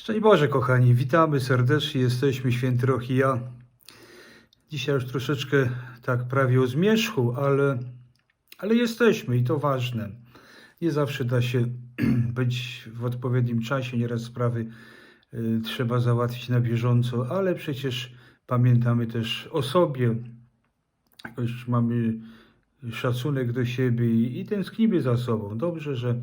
Szczęść Boże, kochani, witamy serdecznie, jesteśmy Święty Roch i ja. Dzisiaj już troszeczkę tak prawie o zmierzchu, ale, ale jesteśmy i to ważne. Nie zawsze da się być w odpowiednim czasie, nieraz sprawy y, trzeba załatwić na bieżąco, ale przecież pamiętamy też o sobie, jakoś mamy szacunek do siebie i, i tęsknimy za sobą. Dobrze, że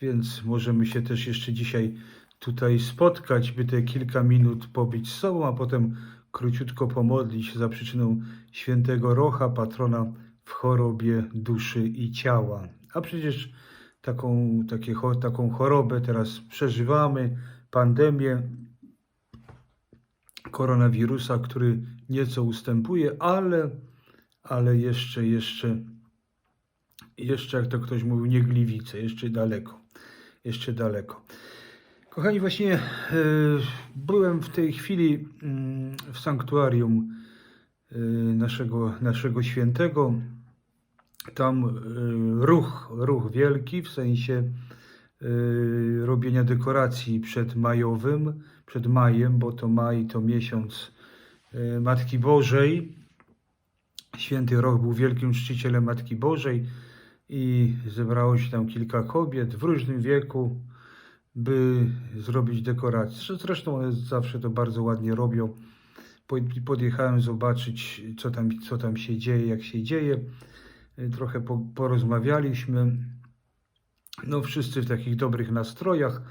więc możemy się też jeszcze dzisiaj tutaj spotkać, by te kilka minut pobyć z sobą, a potem króciutko pomodlić za przyczyną świętego Rocha, patrona w chorobie duszy i ciała. A przecież taką, takie, taką chorobę teraz przeżywamy, pandemię koronawirusa, który nieco ustępuje, ale, ale jeszcze, jeszcze, jeszcze, jak to ktoś mówił, nie gliwice, jeszcze daleko, jeszcze daleko. Kochani, właśnie e, byłem w tej chwili mm, w sanktuarium e, naszego, naszego świętego. Tam e, ruch, ruch wielki w sensie robienia dekoracji przed majowym, przed majem, bo to maj to miesiąc Matki Bożej. Święty Roch był wielkim czcicielem Matki Bożej i zebrało się tam kilka kobiet w różnym wieku, by zrobić dekoracje. Zresztą one zawsze to bardzo ładnie robią. Po- Podjechałem zobaczyć, co tam, co tam się dzieje, jak się dzieje. Trochę po, porozmawialiśmy. No, wszyscy w takich dobrych nastrojach.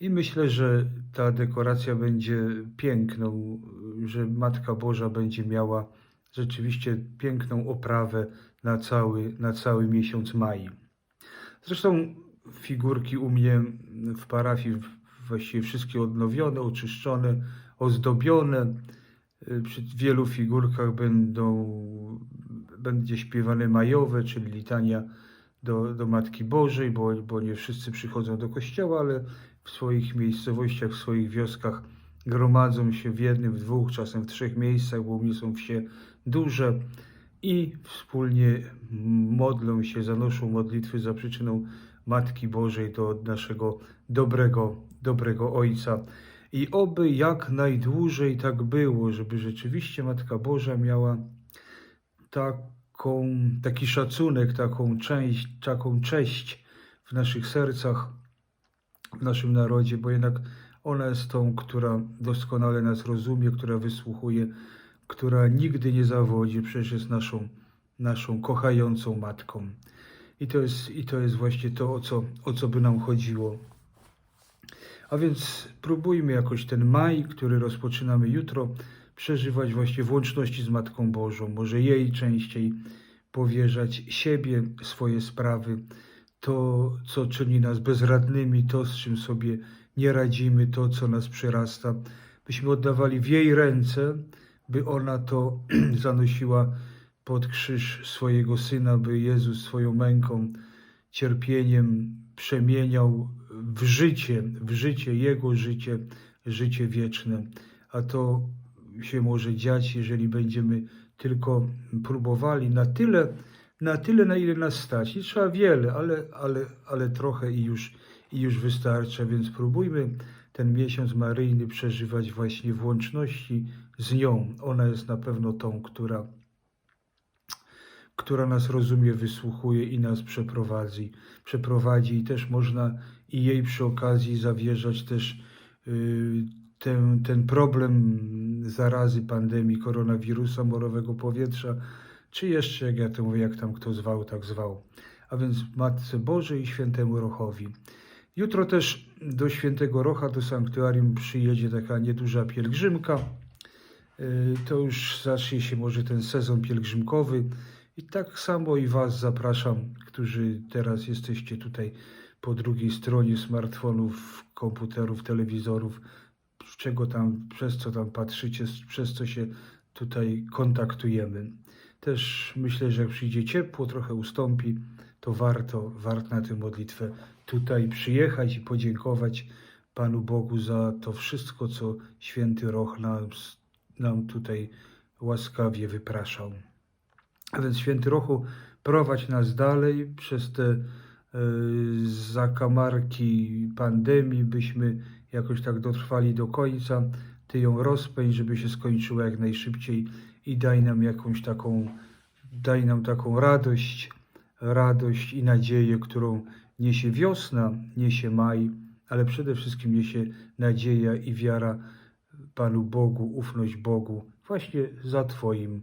I myślę, że ta dekoracja będzie piękną, że Matka Boża będzie miała rzeczywiście piękną oprawę na cały, na cały miesiąc maj. Zresztą figurki u mnie w parafii właściwie wszystkie odnowione, oczyszczone, ozdobione. Y, Przy wielu figurkach będą, będzie śpiewane majowe, czyli litania do, do Matki Bożej, bo, bo nie wszyscy przychodzą do kościoła, ale w swoich miejscowościach, w swoich wioskach gromadzą się w jednym, w dwóch, czasem w trzech miejscach, bo mnie są wsie duże i wspólnie modlą się, zanoszą modlitwy za przyczyną Matki Bożej do naszego dobrego, dobrego Ojca. I oby jak najdłużej tak było, żeby rzeczywiście Matka Boża miała taką, taki szacunek, taką część, taką cześć w naszych sercach, w naszym narodzie, bo jednak ona jest tą, która doskonale nas rozumie, która wysłuchuje, która nigdy nie zawodzi, przecież jest naszą, naszą kochającą matką. I to jest, i to jest właśnie to, o co, o co by nam chodziło. A więc próbujmy jakoś ten maj, który rozpoczynamy jutro, przeżywać właśnie w łączności z Matką Bożą. Może jej częściej powierzać siebie, swoje sprawy, to, co czyni nas bezradnymi, to, z czym sobie nie radzimy, to, co nas przyrasta, byśmy oddawali w jej ręce, by ona to zanosiła pod krzyż swojego Syna, by Jezus swoją męką, cierpieniem przemieniał w życie, w życie, Jego życie, życie wieczne. A to się może dziać, jeżeli będziemy tylko próbowali na tyle, na tyle, na ile nas stać. Nie trzeba wiele, ale, ale, ale trochę i już, i już wystarcza, więc próbujmy ten miesiąc maryjny przeżywać właśnie w łączności z nią. Ona jest na pewno tą, która która nas rozumie, wysłuchuje i nas przeprowadzi. przeprowadzi. I też można i jej przy okazji zawierzać też y, ten, ten problem zarazy, pandemii koronawirusa, morowego powietrza, czy jeszcze, jak ja to mówię, jak tam kto zwał, tak zwał. A więc Matce Bożej i Świętemu Rochowi. Jutro też do Świętego Rocha, do sanktuarium przyjedzie taka nieduża pielgrzymka. Y, To już zacznie się może ten sezon pielgrzymkowy. I tak samo i Was zapraszam, którzy teraz jesteście tutaj po drugiej stronie smartfonów, komputerów, telewizorów, czego tam, przez co tam patrzycie, przez co się tutaj kontaktujemy. Też myślę, że jak przyjdzie ciepło, trochę ustąpi, to warto, warto na tę modlitwę tutaj przyjechać i podziękować Panu Bogu za to wszystko, co święty Roch nam, nam tutaj łaskawie wypraszał. A więc święty Rochu, prowadź nas dalej przez te z zakamarki pandemii, byśmy jakoś tak dotrwali do końca. Ty ją rozpędź, żeby się skończyła jak najszybciej i daj nam jakąś taką, daj nam taką radość, radość i nadzieję, którą niesie wiosna, niesie maj, ale przede wszystkim niesie nadzieja i wiara Panu Bogu, ufność Bogu, właśnie za Twoim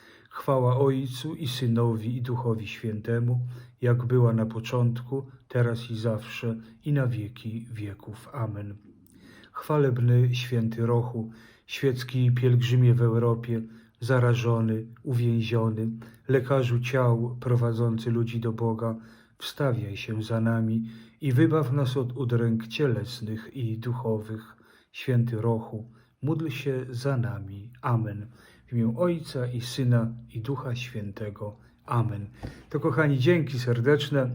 Chwała Ojcu i Synowi i Duchowi Świętemu, jak była na początku, teraz i zawsze, i na wieki wieków. Amen. Chwalebny święty Rochu, świecki pielgrzymie w Europie, zarażony, uwięziony, lekarzu ciał prowadzący ludzi do Boga, wstawiaj się za nami i wybaw nas od udręk cielesnych i duchowych. Święty Rochu, módl się za nami. Amen. W imię Ojca i Syna i Ducha Świętego. Amen. To kochani, dzięki serdeczne,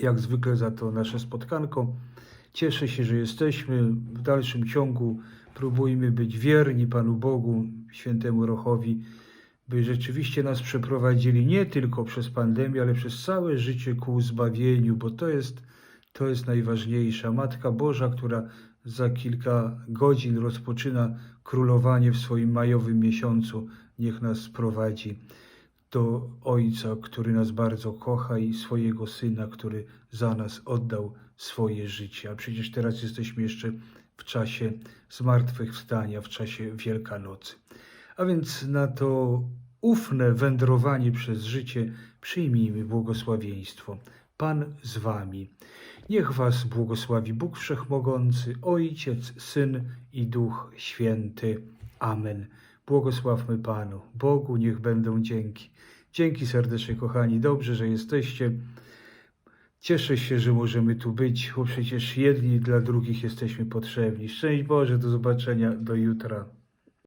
jak zwykle za to nasze spotkanko. Cieszę się, że jesteśmy. W dalszym ciągu próbujmy być wierni Panu Bogu, świętemu Rochowi, by rzeczywiście nas przeprowadzili nie tylko przez pandemię, ale przez całe życie ku zbawieniu, bo to jest, to jest najważniejsza. Matka Boża, która za kilka godzin rozpoczyna królowanie w swoim majowym miesiącu, niech nas prowadzi do Ojca, który nas bardzo kocha i swojego Syna, który za nas oddał swoje życie. A przecież teraz jesteśmy jeszcze w czasie zmartwychwstania, w czasie Wielkanocy. A więc na to ufne wędrowanie przez życie przyjmijmy błogosławieństwo. Pan z wami. Niech was błogosławi Bóg Wszechmogący, Ojciec, Syn i Duch Święty. Amen. Błogosławmy Panu. Bogu niech będą dzięki. Dzięki serdecznie, kochani. Dobrze, że jesteście. Cieszę się, że możemy tu być, bo przecież jedni dla drugich jesteśmy potrzebni. Szczęść Boże, do zobaczenia, do jutra.